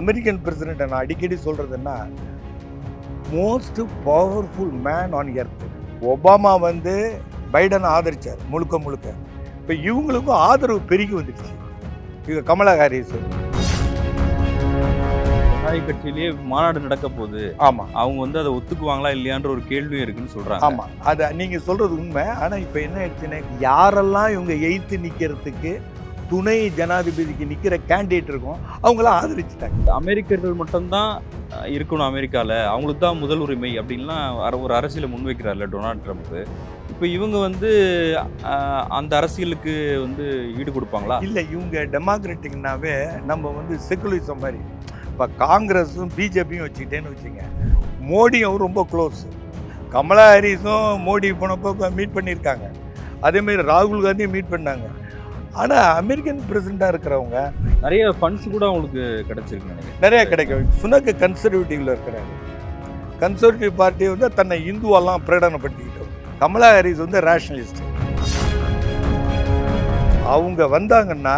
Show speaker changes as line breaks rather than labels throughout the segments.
American பிரசிடென்ட்டை நான் அடிக்கடி சொல்கிறதுன்னா most powerful man on earth Obama வந்து பைடனை ஆதரிச்சார் முழுக்க முழுக்க. இப்போ இவங்களுக்கும் ஆதரவு பெருகி வந்துடுச்சு. இவங்க கமலா ஹாரிஸ்.
ஜனநாயக கட்சியிலேயே மாநாடு நடக்க போகுது.
ஆமாம்
அவங்க வந்து அதை ஒத்துக்குவாங்களா இல்லையான்ற ஒரு கேள்வியும் இருக்குன்னு சொல்றாங்க.
ஆமாம் அது நீங்கள் சொல்கிறது உண்மை. ஆனால் இப்போ என்ன ஆயிடுச்சுன்னா யாரெல்லாம் இவங்க எய்த்து நிற்கிறதுக்கு துணை ஜனாதிபதிக்கு நிற்கிற கேண்டிடேட் இருக்கும். அவங்களாம் ஆதரிச்சிட்டாங்க.
அமெரிக்கர்கள் மட்டும்தான் இருக்கணும் அமெரிக்கால. அவங்களுக்கு தான் முதல் உரிமை அப்படின்லாம் ஒரு அரசியலை முன்வைக்கிறார்ல டொனால்ட் ட்ரம்ப். இப்போ இவங்க வந்து அந்த அரசியலுக்கு வந்து ஈடு கொடுப்பாங்களா?
இல்லை இவங்க டெமோக்ராட்டிக்னாவே நம்ம வந்து செக்குலரிசம் மாதிரி. இப்போ காங்கிரஸும் பிஜேபியும் வச்சுக்கிட்டேன்னு வச்சுங்க. மோடியும் ரொம்ப க்ளோஸ் கமலா ஹாரிஸும் மோடி போனப்போ மீட் பண்ணியிருக்காங்க. அதேமாரி ராகுல் காந்தியும் மீட் பண்ணாங்க. ஆனால் அமெரிக்கன் பிரசிடெண்ட்டாக இருக்கிறவங்க
நிறைய ஃபண்ட்ஸ் கூட அவங்களுக்கு கிடைச்சிருக்கு
நிறைய கிடைக்கும். சுனக்கு கன்சர்வேட்டிவ்ல இருக்கிறாரு. கன்சர்வேட்டிவ் பார்ட்டி வந்து தன்னை இந்துவெல்லாம் பிரகடனப்படுத்திக்கிட்டோம். கமலா ஹாரிஸ் வந்து ரேஷனலிஸ்ட் அவங்க வந்தாங்கன்னா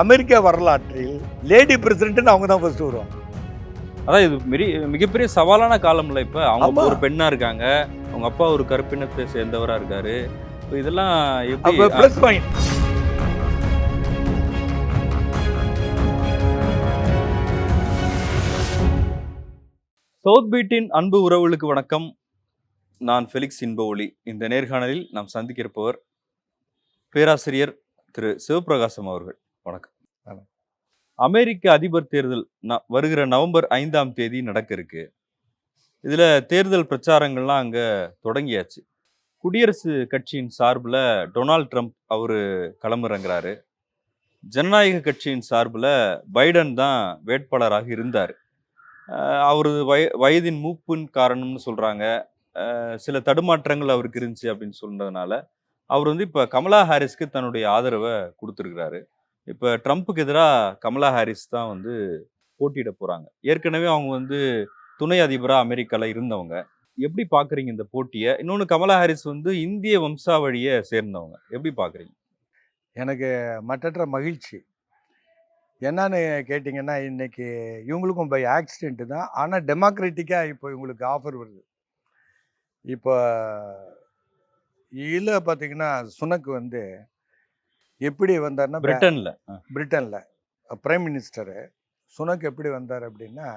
அமெரிக்க வரலாற்றில் லேடி பிரசிடென்ட்னு அவங்க தான் ஃபர்ஸ்ட் வருவாங்க.
அதான் இது மிரி மிகப்பெரிய சவாலான காலம்ல இப்ப. அவங்க. ஒரு பெண்ணா இருக்காங்க. அவங்க அப்பா ஒரு கருப்பினத்தை சேர்ந்தவரா இருக்காரு. இப்போ இதெல்லாம் எப்படி
ப்ளஸ் பாயிண்ட்
சவுத் பீட்டின் அன்பு உறவுகளுக்கு வணக்கம். நான் ஃபெலிக்ஸ் இன்பஒளி இந்த நேர்காணலில் நாம் சந்திக்க இருப்பவர் பேராசிரியர் திரு. சிவபிரகாசம் அவர்கள். வணக்கம். அமெரிக்க அதிபர் தேர்தல் வருகிற நவம்பர் ஐந்தாம் தேதி நடக்க இருக்கு. இதுல தேர்தல் பிரச்சாரங்கள்லாம் அங்க தொடங்கியாச்சு. குடியரசு கட்சியின் சார்பில் டொனால்ட் ட்ரம்ப் அவரு களமிறங்குறாரு. ஜனநாயக கட்சியின் சார்பில் பைடன் தான் வேட்பாளராக இருந்தார். அவரது வய வயதின் மூப்பின் காரணம்னு சொல்கிறாங்க சில தடுமாற்றங்கள் அவருக்கு இருந்துச்சு அப்படின்னு சொல்றதுனால அவர் வந்து இப்போ கமலா ஹாரிஸ்க்கு தன்னுடைய ஆதரவை கொடுத்துருக்கிறாரு. இப்போ ட்ரம்ப்புக்கு எதிராக கமலா ஹாரிஸ் தான் வந்து போட்டியிட போகிறாங்க ஏற்கனவே அவங்க வந்து துணை அதிபராக அமெரிக்காவில் இருந்தவங்க. எப்படி பார்க்குறீங்க இந்த போட்டியை? இன்னொன்று கமலா ஹாரிஸ் வந்து இந்திய வம்சாவழியை சேர்ந்தவங்க. எப்படி பார்க்குறீங்க
எனக்கு மற்றற்ற மகிழ்ச்சி. என்னன்னு கேட்டிங்கன்னா இன்னைக்கு இவங்களுக்கும் பை ஆக்சிடென்ட் தான். ஆனால் டெமோக்ராட்டிக்காக இப்போ இவங்களுக்கு ஆஃபர் வருது. இப்போ இதில் பார்த்தீங்கன்னா சுனக்கு வந்து எப்படி வந்தார்னா
பிரிட்டன்ல.
பிரிட்டனில். பிரைம் மினிஸ்டரு சுனக் எப்படி வந்தார் அப்படின்னா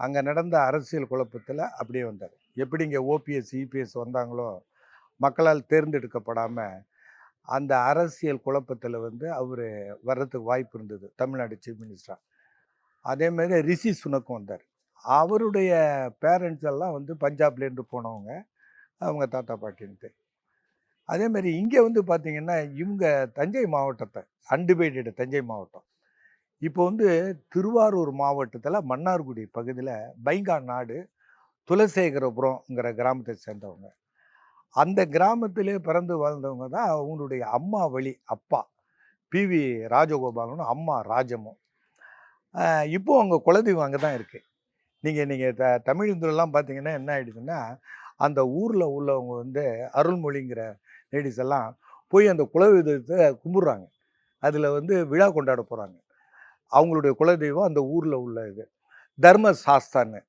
அங்கே நடந்த அரசியல் குழப்பத்தில் அப்படியே வந்தார். எப்படி இங்கே ஓபிஎஸ் இபிஎஸ் வந்தாங்களோ மக்களால் தேர்ந்தெடுக்கப்படாமல் அந்த அரசியல் குழப்பத்தில் வந்து அவர் வர்றதுக்கு வாய்ப்பு இருந்தது தமிழ்நாடு சீஃப் மினிஸ்டராக அதேமாதிரி ரிஷி சுனக்கும் வந்தார். அவருடைய பேரண்ட்ஸ் எல்லாம் வந்து பஞ்சாப்லேருந்து போனவங்க அவங்க தாத்தா பாட்டின்ட்டு. அதேமாதிரி இங்கே வந்து பார்த்தீங்கன்னா இவங்க தஞ்சை மாவட்டத்தை அன்டிவைடட் தஞ்சை மாவட்டம். இப்போ வந்து திருவாரூர் மாவட்டத்தில் மன்னார்குடி பகுதியில் பைங்கா நாடு துலசேகரபுரம்ங்கிற கிராமத்தை சேர்ந்தவங்க. அந்த கிராமத்திலே பிறந்து வாழ்ந்தவங்க தான் அவங்களுடைய அம்மா வழி அப்பா. பிவி ராஜகோபாலனும் அம்மா ராஜமும். இப்போது இப்போ அவங்க குலதெய்வம் அங்கே தான் இருக்குது நீங்கள் நீங்கள் த தமிழ் இந்துலாம் பார்த்தீங்கன்னா என்ன ஆகிடுதுன்னா அந்த ஊரில் உள்ளவங்க வந்து அருள்மொழிங்கிற லேடிஸ் எல்லாம் போய் அந்த குலதெய்வத்தை கும்பிட்றாங்க. அதில் வந்து விழா கொண்டாட போகிறாங்க அவங்களுடைய குலதெய்வம் அந்த ஊரில் உள்ள இது. தர்ம சாஸ்தான்னு.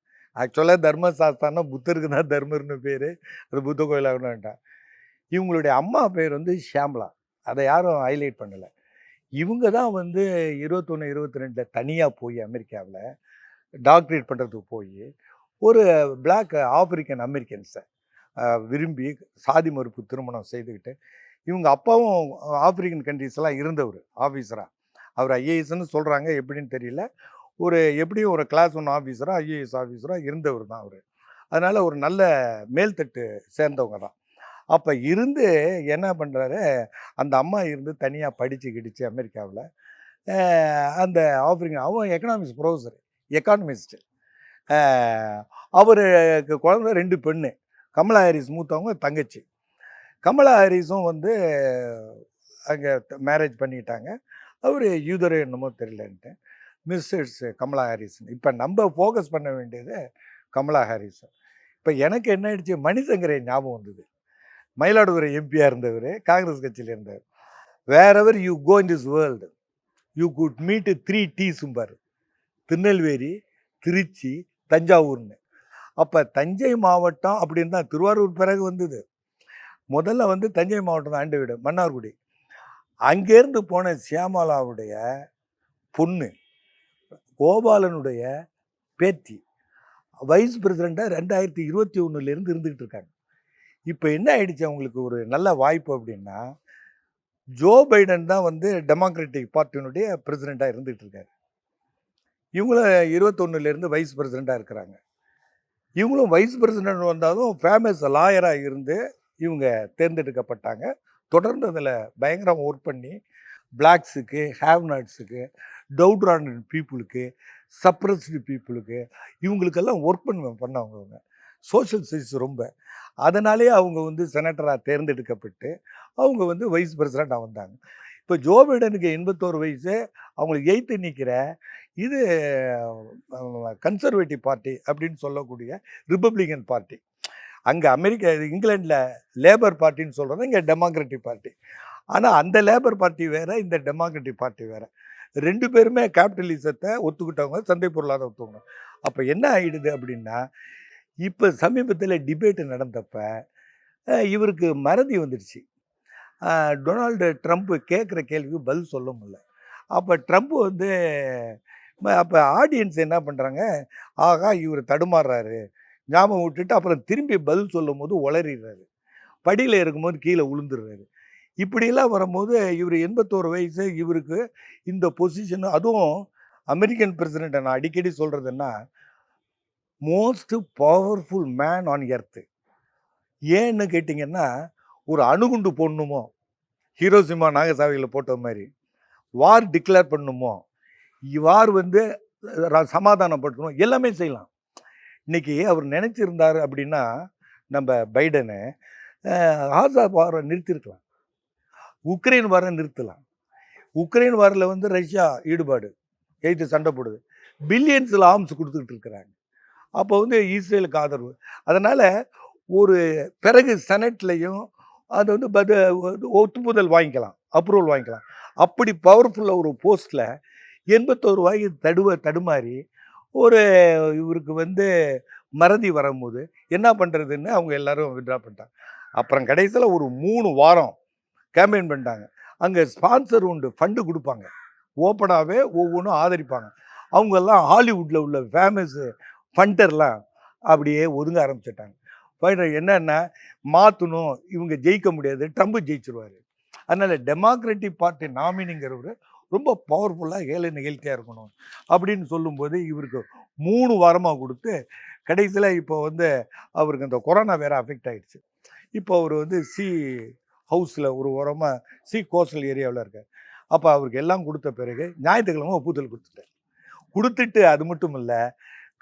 ஆக்சுவலாக தர்மசாஸ்தான்னா புத்தருக்கு தான் தர்மர்னு பேர். அது புத்த கோயிலாகணும் வேண்டாம் இவங்களுடைய அம்மா பேர் வந்து ஷியாம்லா. அதை யாரும் ஹைலைட் பண்ணலை. இவங்க தான் வந்து இருபத்தொன்று இருபத்தி ரெண்டில் தனியாக போய் அமெரிக்காவில் டாக்டரேட் பண்ணுறதுக்கு போய் ஒரு பிளாக் ஆப்பிரிக்கன் அமெரிக்கன்ஸை விரும்பி சாதி மறுப்பு திருமணம் செய்துக்கிட்டு இவங்க அப்பாவும் ஆப்பிரிக்கன் கண்ட்ரீஸ்லாம் இருந்தவர் ஆஃபீஸராக அவர் ஐஏஎஸ்ன்னு சொல்கிறாங்க எப்படின்னு தெரியல. ஒரு எப்படியும் ஒரு கிளாஸ் ஒன் ஆஃபீஸராக ஐஏஎஸ் ஆஃபீஸராக இருந்தவர் தான் அவர். அதனால் ஒரு நல்ல மேல்தட்டு சேர்ந்தவங்க தான். அப்போ இருந்து என்ன பண்ணுறாரு அந்த அம்மா இருந்து தனியாக படித்து கிடிச்சு அமெரிக்காவில் அந்த ஆஃப்ரிக்கன் அவன் எக்கனாமிக்ஸ் ப்ரொஃபஸர் எக்கானமிஸ்ட்டு அவருக்கு குழந்த ரெண்டு பெண்ணு. கமலா ஹாரிஸ் மூத்தவங்க தங்கச்சி. கமலா ஹாரிஸும் வந்து அங்கே மேரேஜ் பண்ணிட்டாங்க. அவர் யூதரோ என்னமோ தெரியலன்ட்டு. மிஸ்ஸஸ் கமலா ஹாரிசன் இப்போ நம்ம ஃபோக்கஸ் பண்ண வேண்டியது கமலா ஹாரிசன் இப்போ எனக்கு என்ன ஆயிடுச்சு? மணிசங்கரை ஞாபகம் வந்தது. மயிலாடுதுறை எம்பியாக இருந்தவர் காங்கிரஸ் கட்சியில் இருந்தவர் wherever you go in this world you could meet three டீஸும்பார் Tirunelveli Trichy தஞ்சாவூர்னு. அப்போ தஞ்சை மாவட்டம் அப்படின்னு தான் திருவாரூர் பிறகு வந்தது. முதல்ல வந்து தஞ்சை மாவட்டம் தான் ஆண்டு வீடு மன்னார்குடி. அங்கேருந்து போன சியாமலாவுடைய பொண்ணு கோபாலனுடைய பேத்தி. வைஸ் பிரசிடெண்ட்டாக ரெண்டாயிரத்தி இருபத்தி ஒன்றுலேருந்து இருந்துக்கிட்டு இருக்காங்க இப்போ என்ன ஆயிடுச்சு அவங்களுக்கு ஒரு நல்ல வாய்ப்பு அப்படின்னா ஜோ பைடன் தான் வந்து டெமோக்ராட்டிக் பார்ட்டியினுடைய பிரசிடெண்ட்டாக இருந்துகிட்டு இருக்காரு இவங்களும் இருபத்தொன்னுலேருந்து வைஸ் பிரசிடெண்ட்டாக இருக்கிறாங்க. இவங்களும் வைஸ் பிரசிடெண்ட் வந்தாலும் ஃபேமஸ் லாயராக இருந்து இவங்க தேர்ந்தெடுக்கப்பட்டாங்க. தொடர்ந்து அதில் பயங்கரமாக ஒர்க் பண்ணி பிளாக்ஸுக்கு ஹேவ் நாட்ஸுக்கு பீப்புளுக்கு சப்ரஸ்டு பீப்புளுக்கு இவங்களுக்கெல்லாம் ஒர்க் பண்ண பண்ணவங்க அவங்க சோஷியல் சர்வீஸ் ரொம்ப. அதனாலே அவங்க வந்து செனட்டராக தேர்ந்தெடுக்கப்பட்டு அவங்க வந்து வைஸ் பிரசிடெண்ட்டாக வந்தாங்க. இப்போ ஜோ பைடனுக்கு எண்பத்தோரு வயசு அவங்களுக்கு எய்த்து நிற்கிற இது கன்சர்வேட்டிவ் பார்ட்டி அப்படின்னு சொல்லக்கூடிய ரிப்பப்ளிகன் பார்ட்டி அங்கே அமெரிக்கா இங்கிலாண்டில் லேபர் பார்ட்டின்னு சொல்கிறது இங்கே டெமோக்ராட்டிக் பார்ட்டி ஆனால் அந்த லேபர் பார்ட்டி வேறு இந்த டெமோக்ராட்டிக் பார்ட்டி வேறு. ரெண்டு பேருமே கேபிட்டலிசத்தை ஒத்துக்கிட்டவங்க சந்தை பொருளாதார ஒத்துக்கணும் அப்போ என்ன ஆகிடுது அப்படின்னா இப்போ சமீபத்தில் டிபேட்டு நடந்தப்ப இவருக்கு மறதி வந்துடுச்சு. டொனால்டு ட்ரம்ப் கேட்குற கேள்விக்கு பதில் சொல்ல முடியல. அப்போ ட்ரம்ப் வந்து அப்போ ஆடியன்ஸ் என்ன பண்ணுறாங்க ஆகா இவர் தடுமாறுறாரு. ஞாபகம் விட்டுட்டு அப்புறம் திரும்பி பதில் சொல்லும் போது உளறிடுறாரு. படியில் இருக்கும்போது கீழே விழுந்துடுறாரு இப்படியெல்லாம் வரும்போது இவர் எண்பத்தோரு வயசு இவருக்கு இந்த பொசிஷன் அதுவும் அமெரிக்கன் பிரசிடெண்ட்டை நான் அடிக்கடி சொல்கிறதுன்னா most powerful man on earth ஏன்னு கேட்டிங்கன்னா ஒரு அணுகுண்டு போடணுமோ? ஹீரோசிமா நாகசாவியில் போட்ட மாதிரி. வார் டிக்ளேர் பண்ணணுமோ வார் வந்து சமாதானப்படுத்தணும். எல்லாமே செய்யலாம். இன்னைக்கு அவர் நினச்சிருந்தார் அப்படின்னா நம்ம பைடனு ஆசா வாரை நிறுத்திருக்கலாம். உக்ரைன் வாரை நிறுத்தலாம். உக்ரைன் வாரில் வந்து ரஷ்யா ஈடுபாடு எய்த்து சண்டை போடுது. பில்லியன்ஸில் ஆர்ம்ஸ் கொடுத்துக்கிட்டு இருக்கிறாங்க. அப்போ வந்து இஸ்ரேலுக்கு ஆதரவு. அதனால் ஒரு பிறகு செனட்லையும் அது வந்து பத ஒத்துப்புதல் வாங்கிக்கலாம் அப்ரூவல் வாங்கிக்கலாம். அப்படி பவர்ஃபுல்லாக ஒரு போஸ்ட்டில் எண்பத்தோரு ரூபாய்க்கு தடுவ தடுமாறி ஒரு இவருக்கு வந்து மறதி வரும்போது என்ன பண்ணுறதுன்னு அவங்க எல்லாரும் விட்ரா பண்ணிட்டாங்க. அப்புறம் கடைசியில் ஒரு மூணு வாரம் கேம்பெயின் பண்ணிட்டாங்க. அங்கே ஸ்பான்சர் உண்டு ஃபண்டு கொடுப்பாங்க. ஓப்பனாகவே ஒவ்வொன்றும் ஆதரிப்பாங்க. அவங்கெல்லாம் ஹாலிவுட்டில் உள்ள ஃபேமஸ்ஸு ஃபண்டர்லாம் அப்படியே ஒதுங்க ஆரம்பிச்சிட்டாங்க. ஃபைனல் என்னென்னா மாற்றணும் இவங்க ஜெயிக்க முடியாது ட்ரம்ப் ஜெயிச்சிருவார். அதனால் டெமோக்ராட்டிக் பார்ட்டி நாமினிங்கிறவர் ரொம்ப பவர்ஃபுல்லாக ஏழை நிகழ்த்தியாக இருக்கணும் அப்படின்னு சொல்லும்போது இவருக்கு மூணு வாரமாக கொடுத்து கடைசியில் இப்போ வந்து அவருக்கு இந்த கொரோனா வேறு அஃபெக்ட் ஆகிடுச்சு இப்போ அவர் வந்து சி ஹவுஸில் ஒரு உரமாக சி கோஸ்டல் ஏரியாவில் இருக்கார். அப்போ அவருக்கு எல்லாம் கொடுத்த பிறகு ஞாயிற்றுக்கிழமை ஒப்புதல் கொடுத்துட்டார். கொடுத்துட்டு அது மட்டும் இல்லை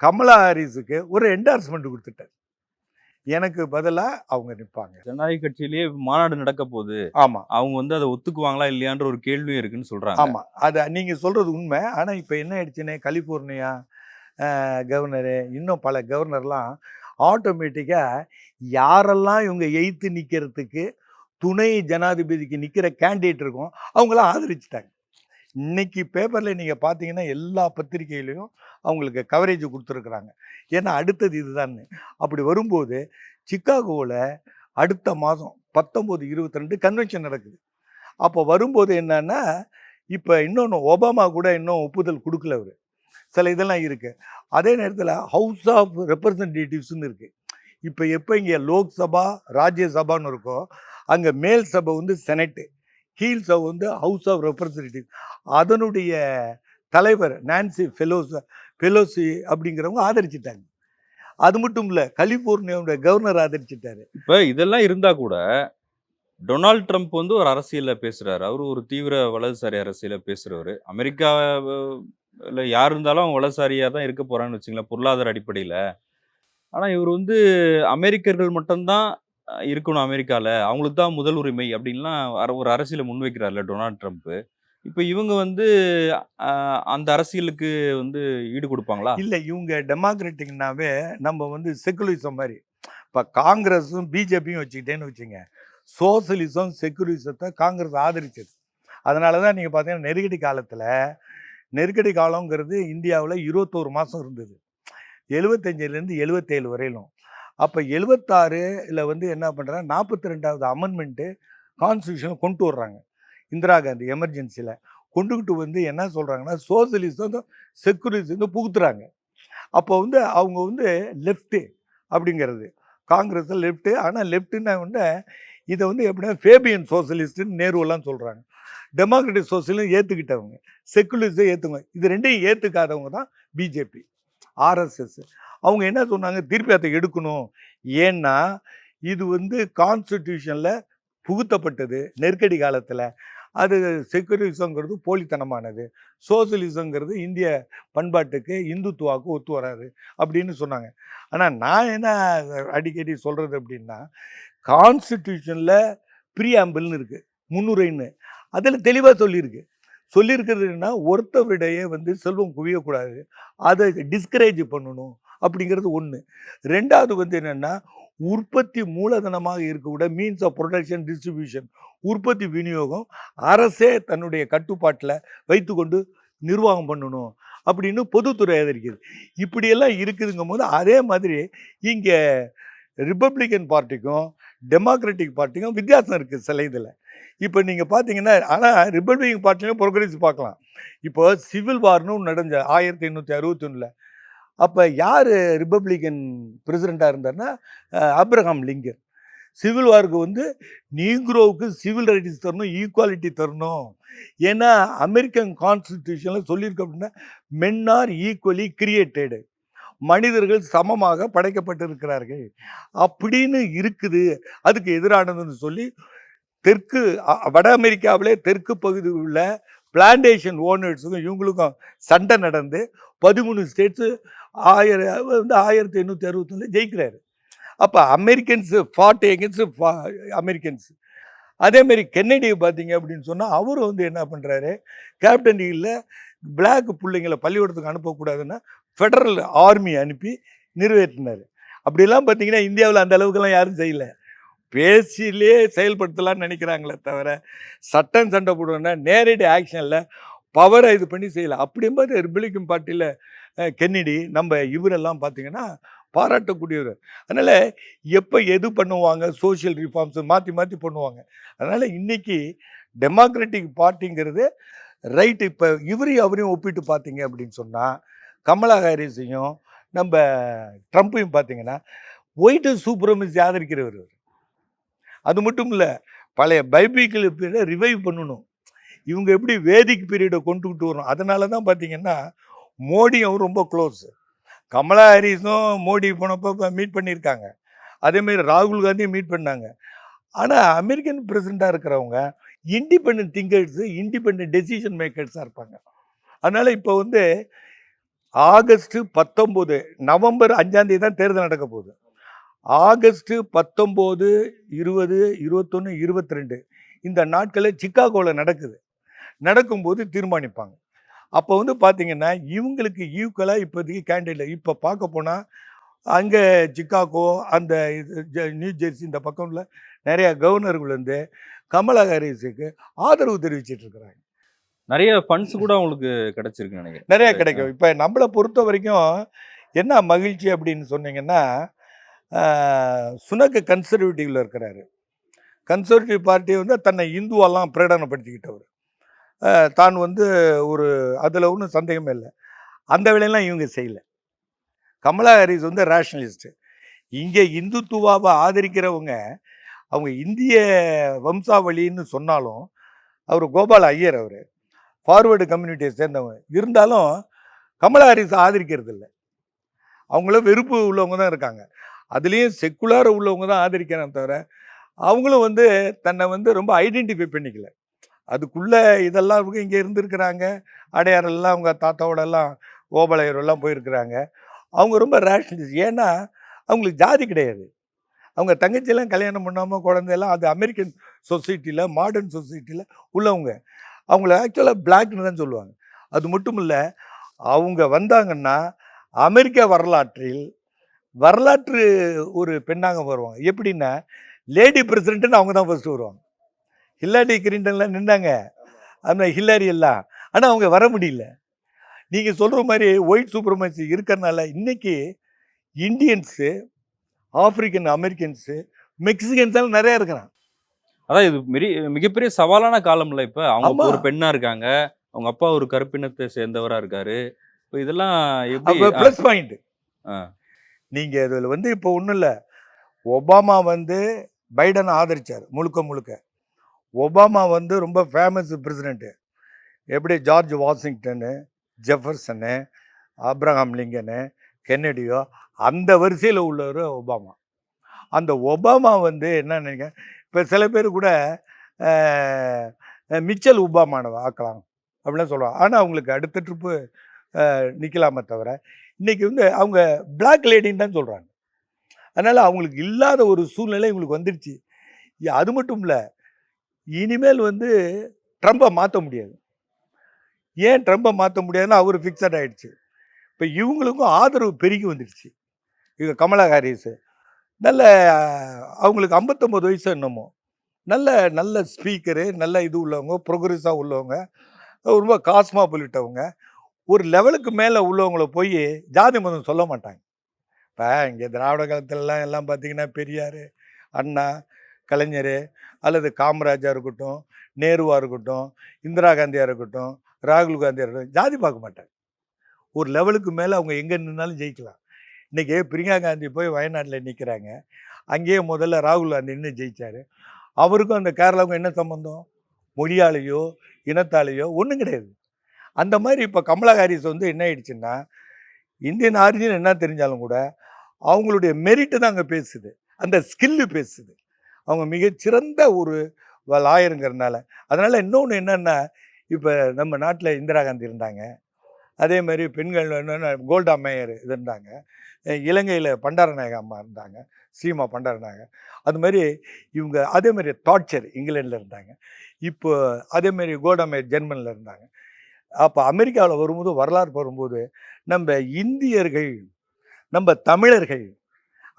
கமலா ஹாரிஸுக்கு ஒரு என்டார்ஸ்மெண்ட் கொடுத்துட்டார். எனக்கு பதிலாக அவங்க நிற்பாங்க
ஜனநாயக கட்சியிலேயே மாநாடு நடக்க போகுது.
ஆமாம்
அவங்க வந்து அதை ஒத்துக்குவாங்களா இல்லையான்ற ஒரு கேள்வியும் இருக்குன்னு சொல்றாங்க.
ஆமாம் அது நீங்கள் சொல்கிறது உண்மை. ஆனால் இப்போ என்ன ஆயிடுச்சுன்னு கலிஃபோர்னியா கவர்னரு இன்னும் பல கவர்னர்லாம் ஆட்டோமேட்டிக்காக யாரெல்லாம் இவங்க எய்த்து நிற்கிறதுக்கு துணை ஜனாதிபதிக்கு நிற்கிற கேண்டிடேட் இருக்கும். அவங்களாம் ஆதரிச்சிட்டாங்க. இன்னைக்கு பேப்பரில் நீங்கள் பார்த்தீங்கன்னா எல்லா பத்திரிகையிலையும் அவங்களுக்கு கவரேஜ் கொடுத்துருக்குறாங்க. ஏன்னா அடுத்தது இதுதான் அப்படி வரும்போது சிக்காகோவில் அடுத்த மாதம் பத்தொம்போது இருபத்தி ரெண்டு கன்வென்ஷன் நடக்குது. அப்போ வரும்போது என்னன்னா இப்போ இன்னொன்று ஒபாமா கூட இன்னும் ஒப்புதல் கொடுக்கல அவர். சில இதெல்லாம் இருக்குது அதே நேரத்தில் ஹவுஸ் ஆஃப் ரெப்ரசன்டேட்டிவ்ஸ்னு இருக்குது இப்போ எப்போ இங்கே லோக்சபா ராஜ்யசபான்னு இருக்கோ அங்கே மேல் சபை வந்து செனட்டு கீழ் சபை வந்து ஹவுஸ் ஆஃப் ரெப்ரசன்டேட்டிவ். அதனுடைய தலைவர் நான்சி ஃபெலோஸ் ஃபெலோசி அப்படிங்கிறவங்க ஆதரிச்சிட்டாங்க. அது மட்டும் இல்லை கலிஃபோர்னியாவுடைய கவர்னர் ஆதரிச்சிட்டாரு.
இப்போ இதெல்லாம் இருந்தால் கூட டொனால்ட் ட்ரம்ப் வந்து ஒரு அரசியலில் பேசுகிறார் அவர் ஒரு தீவிர வலதுசாரி அரசியலில் பேசுகிறவர் அமெரிக்கா இல்லை யார் இருந்தாலும் அவங்க வலதுசாரியாக தான் இருக்க போகிறான்னு வச்சுங்களேன் பொருளாதார அடிப்படையில். ஆனால் இவர் வந்து அமெரிக்கர்கள் மட்டும்தான் இருக்கணும் அமெரிக்காவில் அவங்களுக்கு தான் முதல் உரிமை அப்படின்லாம் அர- ஒரு அரசியலை முன்வைக்கிறார்ல டொனால்ட் ட்ரம்ப். இப்போ இவங்க வந்து அஹ், அந்த அரசியலுக்கு வந்து ஈடு கொடுப்பாங்களா?
இல்லை இவங்க டெமோக்ராட்டிக்னாவே நம்ம வந்து செக்குலரிசம் மாதிரி. இப்போ காங்கிரஸும் பிஜேபியும் வச்சுக்கிட்டேன்னு வச்சுங்க. சோசலிசம் செக்குலரிசத்தை காங்கிரஸ் ஆதரிச்சது. அதனால தான் நீங்கள் பார்த்தீங்கன்னா நெருக்கடி காலத்தில் நெருக்கடி காலங்கிறது இந்தியாவில் இருபத்தோரு மாதம் இருந்தது. எழுபத்தஞ்சிலேருந்து எழுபத்தேழு வரையிலும். அப்போ எழுபத்தாறுல வந்து என்ன பண்ணுறாங்க நாற்பத்தி ரெண்டாவது அமெண்ட்மெண்ட்டு கான்ஸ்டியூஷனில் கொண்டு வர்றாங்க. இந்திரா காந்தி எமர்ஜென்சியில் கொண்டுக்கிட்டு வந்து என்ன சொல்கிறாங்கன்னா சோசியலிசம் வந்து புகுத்துறாங்க. அப்போ வந்து அவங்க வந்து லெஃப்ட்டு அப்படிங்கிறது. காங்கிரஸ் லெஃப்ட்டு ஆனால் லெஃப்ட்டுன்னா வந்து இதை வந்து எப்படின்னா ஃபேபியன் சோசியலிஸ்ட்டுன்னு நேருவெல்லாம் சொல்கிறாங்க டெமோக்ராட்டிக் சோசியலும் ஏற்றுக்கிட்டவங்க செக்குலரிசம் ஏற்றுங்க இது ரெண்டையும் ஏற்றுக்காதவங்க தான் பிஜேபி ஆர்எஸ்எஸ். அவங்க என்ன சொன்னாங்க? திருப்பி அதை எடுக்கணும். ஏன்னா இது வந்து கான்ஸ்டிடியூஷனில் புகுத்தப்பட்டது நெருக்கடி காலத்தில். அது செக்குலரிசங்கிறது போலித்தனமானது. சோசியலிசங்கிறது இந்திய பண்பாட்டுக்கு இந்துத்துவாவுக்கு ஒத்து வராது அப்படின்னு சொன்னாங்க. ஆனால் நான் என்ன அடிக்கடி சொல்கிறது அப்படின்னா கான்ஸ்டிடியூஷனில் ப்ரீஆம்பிள்னு இருக்குது முன்னுரைன்னு. அதில் தெளிவாக சொல்லியிருக்கு. சொல்லியிருக்கிறதுனா ஒருத்தவரிடையே வந்து செல்வம் குவியக்கூடாது. அதை டிஸ்கரேஜ் பண்ணணும். அப்படிங்கிறது ஒன்று ரெண்டாவது வந்து என்னென்னா உற்பத்தி மூலதனமாக இருக்கக்கூட மீன்ஸ் ஆஃப் ப்ரொடக்ஷன் டிஸ்ட்ரிபியூஷன் உற்பத்தி விநியோகம் அரசே தன்னுடைய கட்டுப்பாட்டில் வைத்துக்கொண்டு நிர்வாகம் பண்ணணும் அப்படின்னு பொதுத்துறை எதிர்க்குது. இப்படியெல்லாம் இருக்குதுங்கும் போது அதே மாதிரி இங்கே ரிப்பப்ளிகன் பார்ட்டிக்கும் டெமோக்ராட்டிக் பார்ட்டிக்கும் வித்தியாசம் இருக்குது சில இதில். இப்போ நீங்கள் பார்த்தீங்கன்னா ஆனால் ரிப்பப்ளிகன் பார்ட்டிலையும் ப்ரோக்ரஸ் பார்க்கலாம். இப்போ சிவில் வார்னு நடந்த ஆயிரத்தி எண்ணூற்றி அறுபத்தொன்னில் அப்போ யார் ரிப்பப்ளிகன் பிரசிடெண்ட்டாக இருந்தார்னா அப்ரஹாம் ஆப்ரஹாம் லிங்கன். சிவில் வார்க்கு வந்து நீக்ரோவுக்கு சிவில் ரைட்ஸ் தரணும் ஈக்குவாலிட்டி தரணும். ஏன்னா அமெரிக்கன் கான்ஸ்டிடியூஷனில் சொல்லியிருக்க அப்படின்னா மென் ஆர் ஈக்குவலி கிரியேட்டடு மனிதர்கள் சமமாக படைக்கப்பட்டிருக்கிறார்கள். அப்படின்னு இருக்குது. அதுக்கு எதிரானதுன்னு சொல்லி தெற்கு வட அமெரிக்காவிலே தெற்கு பகுதியில் உள்ள பிளான்டேஷன் ஓனர்ஸுக்கும் இவங்களுக்கும் சண்டை நடந்து பதிமூணு ஸ்டேட்ஸு ஆயிரம் வந்து ஆயிரத்தி எண்ணூற்றி அறுபத்தொன்னு ஜெயிக்கிறாரு. அப்போ அமெரிக்கன்ஸு ஃபார்ட்டி எகென்ஸ்ட் ஃபா அமெரிக்கன்ஸ். அதேமாரி கென்னடியை பார்த்தீங்க அப்படின்னு சொன்னால் அவரும் வந்து என்ன பண்ணுறாரு கேப்டன் ஹில்ல பிளாக் பிள்ளைங்களை பள்ளிக்கூடத்துக்கு அனுப்பக்கூடாதுன்னா ஃபெடரல் ஆர்மி அனுப்பி நிறைவேற்றினார். அப்படிலாம் பார்த்தீங்கன்னா இந்தியாவில் அந்த அளவுக்குலாம் யாரும் செய்யலை. பேசிலே செயல்படுத்தலாம்னு நினைக்கிறாங்களே தவிர சட்டம் சண்டை போடுவோம்னா நேரடி ஆக்ஷனில் பவரை இது பண்ணி செய்யலை. அப்படிங்கும்போது ரிப்பப்ளிகன் பார்ட்டியில் கென்னடி நம்ம இவரெல்லாம் பார்த்தீங்கன்னா பாராட்டக்கூடியவர். அதனால் எப்போ எது பண்ணுவாங்க? சோஷியல் ரிஃபார்ம்ஸ் மாற்றி மாற்றி பண்ணுவாங்க. அதனால் இன்றைக்கி டெமோக்ராட்டிக் பார்ட்டிங்கிறது ரைட்டு இப்போ இவரையும் அவரையும் ஒப்பிட்டு பார்த்தீங்க அப்படின்னு சொன்னால் கமலா ஹாரிஸையும் நம்ம ட்ரம்ப்பையும் பார்த்தீங்கன்னா ஒயிட் சூப்பரமிசி ஆதரிக்கிறவர் இவர். அது மட்டும் இல்லை பழைய பைபிள் பீரியடை ரிவைவ் பண்ணணும். இவங்க எப்படி வேதிக் பீரியடை கொண்டுக்கிட்டு வரணும்? அதனால தான் பார்த்தீங்கன்னா மோடியும் ரொம்ப க்ளோஸ் கமலா ஹாரிஸும் மோடி போனப்போ மீட் பண்ணியிருக்காங்க. அதேமாரி ராகுல் காந்தியும் மீட் பண்ணாங்க. ஆனால் அமெரிக்கன் பிரசிடெண்ட்டாக இருக்கிறவங்க இண்டிபெண்ட் திங்கர்ஸு இண்டிபெண்ட் டெசிஷன் மேக்கர்ஸாக இருப்பாங்க. அதனால் இப்போ வந்து ஆகஸ்ட்டு பத்தொம்போது நவம்பர் அஞ்சாந்தேதி தான் தேர்தல் நடக்க போகுது. ஆகஸ்ட்டு பத்தொம்போது இருபது இருபத்தொன்று இருபத்தி ரெண்டு இந்த நாட்களில் சிக்காகோவில் நடக்குது. நடக்கும்போது தீர்மானிப்பாங்க. அப்போ வந்து பார்த்தீங்கன்னா இவங்களுக்கு ஈக்குவலாக இப்போதைக்கு கேண்டிடேட் இப்போ பார்க்க போனால் அங்கே சிக்காகோ அந்த இது நியூ ஜெர்சி இந்த பக்கம்ல நிறைய கவர்னர்கள் வந்து கமலா ஹாரிஸுக்கு ஆதரவு தெரிவிச்சிட்டு இருக்கிறாங்க.
நிறைய ஃபண்ட்ஸ் கூட உங்களுக்கு கிடைச்சிருக்குன்னு நினைக்கிறேன்.
நிறைய கிடைக்கும். இப்போ நம்மளை பொறுத்த வரைக்கும் என்ன மகிழ்ச்சி அப்படின்னு சொன்னீங்கன்னா சுனக்கு கன்சர்வேட்டிவ்ல இருக்கிறாரு. கன்சர்வேட்டிவ் பார்ட்டி வந்து தன்னை இந்துவெல்லாம் பிரகடனப்படுத்திக்கிட்டவர். தான் வந்து ஒரு அதில் ஒன்றும் சந்தேகமே இல்லை. அந்த வேலையெல்லாம் இவங்க செய்யல. கமலா ஹாரிஸ் வந்து ரேஷனலிஸ்ட்டு இங்கே இந்துத்துவாவை ஆதரிக்கிறவங்க அவங்க இந்திய வம்சாவளின்னு சொன்னாலும் அவர் கோபால் ஐயர் அவர் ஃபார்வேர்டு கம்யூனிட்டியை சேர்ந்தவங்க. இருந்தாலும் கமலா ஹாரிஸ் ஆதரிக்கிறது இல்லை அவங்களும் வெறுப்பு உள்ளவங்க தான் இருக்காங்க. அதுலேயும் செக்குலர் உள்ளவங்க தான் ஆதரிக்கிறாங்க தவிர அவங்களும் வந்து தன்னை வந்து ரொம்ப ஐடென்டிஃபை பண்ணிக்கல. அதுக்குள்ளே இதெல்லாம் இவங்க இங்கே இருந்திருக்கிறாங்க. அடையாரெல்லாம் அவங்க தாத்தாவோடெல்லாம் ஓபலையரெல்லாம் போயிருக்கிறாங்க. அவங்க ரொம்ப ரேஷனலிஸ்ட் ஏன்னா அவங்களுக்கு ஜாதி கிடையாது. அவங்க தங்கச்சியெல்லாம் கல்யாணம் பண்ணாமல் குழந்தையெல்லாம் அது அமெரிக்கன் சொசைட்டியில் மாடர்ன் சொசைட்டியில் உள்ளவங்க. அவங்கள ஆக்சுவலாக பிளாக்னு தான் சொல்லுவாங்க. அது மட்டும் இல்லை அவங்க வந்தாங்கன்னா அமெரிக்க வரலாற்றில் வரலாற்று ஒரு பெண்ணாக வருவாங்க. எப்படின்னா லேடி பிரசிடென்ட்னு அவங்க தான் ஃபஸ்ட்டு வருவாங்க. ஹில்லாரி கிரிண்டன்லாம் நின்னாங்க. அந்த ஹில்லாரி எல்லாம். ஆனால் அவங்க வர முடியல. நீங்கள் சொல்கிற மாதிரி ஒயிட் சூப்பர்மசி இருக்கிறனால இன்னைக்கு இந்தியன்ஸு ஆப்பிரிக்கன் அமெரிக்கன்ஸு மெக்சிகன்ஸ் எல்லாம் நிறைய இருக்கிறான்
அதான் இது மிரி மிகப்பெரிய சவாலான காலம்ல இப்ப. அவங்க. ஒரு பெண்ணா இருக்காங்க. அவங்க அப்பா ஒரு கருப்பினத்தை சேர்ந்தவரா இருக்காரு. இப்ப இதெல்லாம் எப்படி
ப்ளஸ் பாயிண்ட்
ஆ.
நீங்கள் இதில் வந்து இப்போ ஒன்றும் இல்லை. ஒபாமா வந்து பைடனை ஆதரிச்சார் முழுக்க முழுக்க. ஒபாமா வந்து ரொம்ப ஃபேமஸ் பிரசிடெண்ட்டு எப்படி George Washington Jefferson Abraham Lincoln கென்னடியோ அந்த வரிசையில் உள்ளவர் ஒபாமா. அந்த ஒபாமா வந்து என்ன நினைக்க இப்போ சில பேர் கூட மிச்சல் ஒபாமானவ ஆக்கலாம் அப்படிலாம் சொல்லுவாங்க. ஆனால் அவங்களுக்கு அடுத்த ட்ரிப்பு நிற்கலாமே தவிர இன்றைக்கி வந்து அவங்க பிளாக் லேடின்னு தான் சொல்கிறாங்க அதனால் அவங்களுக்கு இல்லாத ஒரு சூழ்நிலை இவங்களுக்கு வந்துடுச்சு அது மட்டும் இல்லை இனிமேல் வந்து ட்ரம்பை மாற்ற முடியாது. ஏன் ட்ரம்பை மாற்ற முடியாதுன்னா அவர் ஃபிக்ஸட் ஆகிடுச்சு இப்போ இவங்களுக்கும் ஆதரவு பெருகி வந்துடுச்சு. இவங்க கமலா ஹாரிஸு. நல்ல அவங்களுக்கு ஐம்பத்தொம்பது வயசு என்னமோ. நல்ல நல்ல ஸ்பீக்கரு நல்ல இது உள்ளவங்க ப்ரோக்ரெஸாக உள்ளவங்க ரொம்ப காஸ்மாபொலிட்டவங்க ஒரு லெவலுக்கு மேலே உள்ளவங்கள போய் ஜாதி மதம் சொல்ல மாட்டாங்க. இப்போ இங்கே திராவிட காலத்துலலாம் எல்லாம் பார்த்தீங்கன்னா பெரியார் அண்ணா கலைஞர் அல்லது காமராஜா இருக்கட்டும் நேருவா இருக்கட்டும் இந்திரா காந்தியாக இருக்கட்டும் ராகுல் காந்தியாக இருக்கட்டும் ஜாதி பார்க்க மாட்டாங்க. ஒரு லெவலுக்கு மேலே அவங்க எங்கே நின்னாலும் ஜெயிக்கலாம். இன்றைக்கி பிரியங்கா காந்தி போய் வயநாட்டில் நிற்கிறாங்க அங்கேயே முதல்ல ராகுல் காந்தி நின்று ஜெயிச்சார். அவருக்கும் அந்த கேரளாவுக்கும் என்ன சம்மந்தம் மொழியாலேயோ இனத்தாலேயோ ஒன்றும் கிடையாது. அந்த மாதிரி இப்போ கமலா ஹாரிஸ் வந்து என்ன ஆயிடுச்சுன்னா இந்தியன் ஆரிஜின் என்ன தெரிஞ்சாலும் கூட அவங்களுடைய மெரிட்டு தான் அங்கே பேசுது. அந்த ஸ்கில்லு பேசுது. அவங்க மிகச்சிறந்த ஒரு லாயருங்கிறதுனால. அதனால் இன்னொன்று என்னென்னா இப்போ நம்ம நாட்டில் இந்திரா காந்தி இருந்தாங்க. அதே மாதிரி பெண்கள் என்னென்ன கோல்டா மேயர் இது இருந்தாங்க. இலங்கையில் பண்டாரநாயக அம்மா இருந்தாங்க. சீமா பண்டாரநாயக. அது மாதிரி இவங்க அதே மாதிரி டார்ச்சர் இங்கிலாண்டில் இருந்தாங்க. இப்போ அதே மாதிரி கோல்டா மேயர் ஜெர்மனியில் இருந்தாங்க. அப்போ அமெரிக்காவில் வரும்போது வரலாறு வரும்போது நம்ம இந்தியர்கள் நம்ம தமிழர்கள்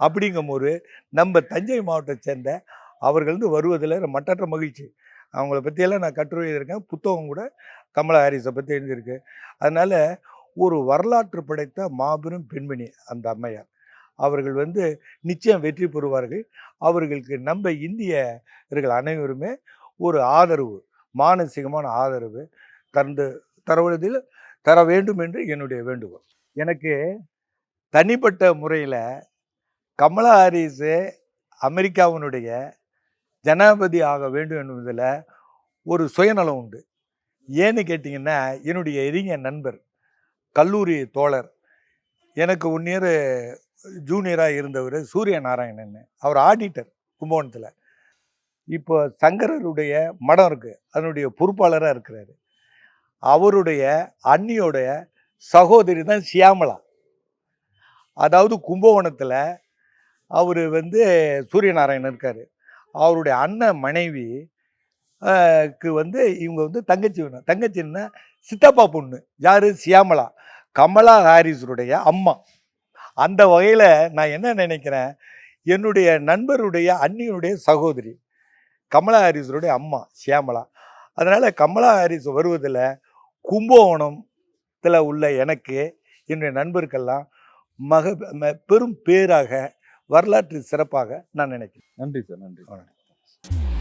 அப்படிங்கும்போது நம்ம தஞ்சை மாவட்டத்தை சேர்ந்த அவர்கள் வந்து வருவதில் மட்டற்ற மகிழ்ச்சி. அவங்கள பற்றியெல்லாம் நான் கட்டுரை எழுதியிருக்கேன். புத்தகம் கூட கமலா ஹாரிஸை பற்றி எழுதியிருக்கு. அதனால் ஒரு வரலாற்று படைத்த மாபெரும் பெண்மணி அந்த அம்மையார். அவர்கள் வந்து நிச்சயம் வெற்றி பெறுவார்கள். அவர்களுக்கு நம்ம இந்தியர்கள் அனைவருமே ஒரு ஆதரவு மானசீகமான ஆதரவு தந்து தருவதில் தர வேண்டும் என்று என்னுடைய வேண்டுகோள். எனக்கு தனிப்பட்ட முறையில் கமலா ஹாரிஸு அமெரிக்காவினுடைய ஜனாதிபதி ஆக வேண்டும் என்பதில் ஒரு சுயநலம் உண்டு. ஏன்னு கேட்டிங்கன்னா என்னுடைய எரிங்க நண்பர் கல்லூரி தோழர் எனக்கு ஒன் இயர் ஜூனியராக இருந்தவர் சூரிய நாராயணன் அவர் ஆடிட்டர் கும்பகோணத்தில். இப்போ சங்கரருடைய மடம் இருக்குது அதனுடைய பொறுப்பாளராக இருக்கிறார். அவருடைய அண்ணியோடைய சகோதரி தான் சியாமலா. அதாவது கும்பகோணத்தில் அவர் வந்து சூரியநாராயணன் இருக்கார். அவருடைய அண்ணன் மனைவி க்கு வந்து இவங்க வந்து தங்கச்சி வேணும். தங்கச்சின்னா சித்தப்பா பொண்ணு. யார்? சியாமலா. கமலா ஹாரிஸுடைய அம்மா. அந்த வகையில் நான் என்ன நினைக்கிறேன்? என்னுடைய நண்பருடைய அண்ணியுடைய சகோதரி கமலா ஹாரிஸுடைய அம்மா சியாமலா. அதனால் கமலா ஹாரிஸ் வருவதில் கும்பகோணத்தில் உள்ள எனக்கு என்னுடைய நண்பருக்கெல்லாம் மக ம- பெரும் பேராக வரலாற்று சிறப்பாக நான் நினைக்கிறேன்
நன்றி சார் நன்றி
வணக்கம்.